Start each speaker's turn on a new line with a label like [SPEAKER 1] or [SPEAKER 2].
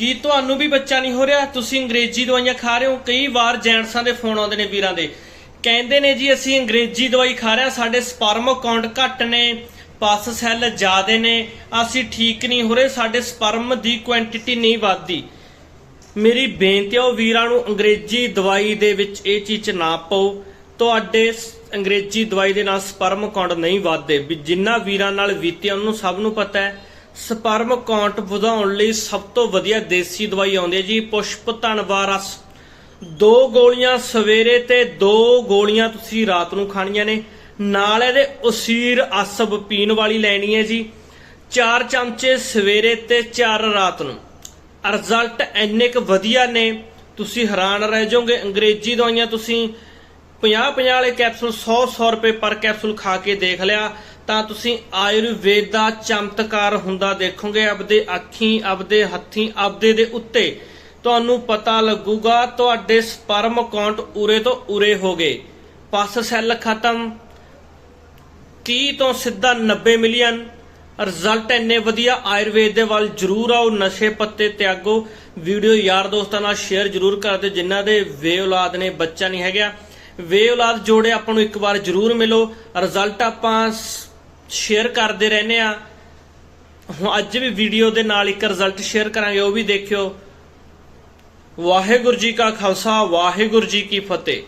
[SPEAKER 1] ਕੀ ਤੁਹਾਨੂੰ ਵੀ ਬੱਚਾ ਨਹੀਂ ਹੋ ਰਿਹਾ? ਤੁਸੀਂ ਅੰਗਰੇਜ਼ੀ ਦਵਾਈਆਂ ਖਾ ਰਹੇ ਹੋ। ਕਈ ਵਾਰ ਜੈਂਟਸਾਂ ਦੇ ਫੋਨ ਆਉਂਦੇ ਨੇ ਵੀਰਾਂ ਦੇ। ਕਹਿੰਦੇ ਨੇ ਜੀ, ਅਸੀਂ ਅੰਗਰੇਜ਼ੀ ਦਵਾਈ ਖਾ ਰਹੇ ਹਾਂ। ਸਾਡੇ ਸਪਰਮ ਕਾਊਂਟ ਘੱਟ ਨੇ ਪਸ ਸੈੱਲ ਜ਼ਿਆਦੇ ਨੇ। ਅਸੀਂ ਠੀਕ ਨਹੀਂ ਹੋ ਰਹੇ। ਸਾਡੇ ਸਪਰਮ ਦੀ ਕੁਆਂਟੀਟੀ ਨਹੀਂ ਵੱਧਦੀ। ਮੇਰੀ ਬੇਨਤੀ ਹੈ ਉਹ ਵੀਰਾਂ ਨੂੰ ਅੰਗਰੇਜ਼ੀ ਦਵਾਈ ਦੇ ਵਿੱਚ ਇਹ ਚੀਜ਼ 'ਚ ਨਾ ਪਾਓ। ਤੁਹਾਡੇ ਅੰਗਰੇਜ਼ੀ ਦਵਾਈ ਦੇ ਨਾਲ ਸਪਰਮ ਕਾਊਂਟ ਨਹੀਂ ਵੱਧਦੇ। ਵੀ ਜਿੰਨਾ ਵੀਰਾਂ ਨਾਲ ਬੀਤਿਆ, ਉਹਨੂੰ ਸਭ ਨੂੰ ਪਤਾ ਹੈ। ਸਪਰਮ ਕਾਊਂਟ ਵਧਾਉਣ ਲਈ ਸਭ ਤੋਂ ਵਧੀਆ ਦੇਸੀ ਦਵਾਈ ਆਉਂਦੀ ਹੈ ਜੀ, ਪੁਸ਼ਪ ਧਨਵਾਰਸ ਦੋ ਗੋਲੀਆਂ ਸਵੇਰੇ ਤੇ ਦੋ ਗੋਲੀਆਂ ਤੁਸੀਂ ਰਾਤ ਨੂੰ ਖਾਣੀਆਂ ਨੇ। ਨਾਲ ਇਹਦੇ ਉਸੀਰ ਅਸਬ ਪੀਣ ਵਾਲੀ ਲੈਣੀ ਹੈ ਜੀ। ਚਾਰ ਚਮਚੇ ਸਵੇਰੇ ਤੇ ਚਾਰ ਰਾਤ ਨੂੰ। ਰਿਜ਼ਲਟ ਇੰਨੇ ਕੁ ਵਧੀਆ ਨੇ, ਤੁਸੀਂ ਹੈਰਾਨ ਰਹਿ ਜਾਓਗੇ। ਅੰਗਰੇਜ਼ੀ ਦਵਾਈਆਂ ਤੁਸੀਂ 50 50 ਵਾਲੇ ਕੈਪਸੂਲ 100 100 ਰੁਪਏ ਪਰ ਕੈਪਸੂਲ ਖਾ ਕੇ ਦੇਖ ਲਿਆ। ਤਾਂ ਤੁਸੀਂ ਆਯੁਰਵੇਦ ਦਾ ਚਮਤਕਾਰ ਹੁੰਦਾ ਦੇਖੋਗੇ। ਆਪਦੇ ਅੱਖੀਂ, ਆਪਦੇ ਹੱਥੀਂ, ਆਪਦੇ ਦੇ ਉੱਤੇ ਤੁਹਾਨੂੰ ਪਤਾ ਲੱਗੂਗਾ, ਤੁਹਾਡੇ ਸਪਰਮ ਕਾਊਂਟ ਉਰੇ ਤੋਂ ਉਰੇ ਹੋ ਗਏ। ਪਸ ਸੈੱਲ ਖਤਮ। 30 ਤੋਂ ਸਿੱਧਾ 90 ਮਿਲੀਅਨ। ਰਿਜ਼ਲਟ ਇੰਨੇ ਵਧੀਆ, ਆਯੁਰਵੇਦ ਦੇ ਵੱਲ ਜਰੂਰ ਆਓ, ਨਸ਼ੇ ਪੱਤੇ ਤਿਆਗੋ। ਵੀਡੀਓ ਯਾਰ ਦੋਸਤਾਂ ਨਾਲ ਸ਼ੇਅਰ ਜਰੂਰ ਕਰ ਦਿਓ, ਜਿਨ੍ਹਾਂ ਦੇ ਵੇ ਔਲਾਦ ਨੇ ਬੱਚਾ ਨਹੀਂ ਹੈਗਾ। ਵੇ ਔਲਾਦ ਜੋੜੇ ਆਪਾਂ ਨੂੰ ਇੱਕ ਵਾਰ ਜਰੂਰ ਮਿਲੋ। ਰਿਜ਼ਲਟ ਆਪਾਂ ਸ਼ੇਅਰ ਕਰਦੇ ਰਹਿੰਦੇ ਆ। ਹੁਣ ਅੱਜ ਵੀ ਵੀਡੀਓ ਦੇ ਨਾਲ ਇੱਕ ਰਿਜ਼ਲਟ ਸ਼ੇਅਰ ਕਰਾਂਗੇ, ਉਹ ਵੀ ਦੇਖਿਓ। ਵਾਹਿਗੁਰੂ ਜੀ ਕਾ ਖਾਲਸਾ, ਵਾਹਿਗੁਰੂ ਜੀ ਕੀ ਫਤਿਹ।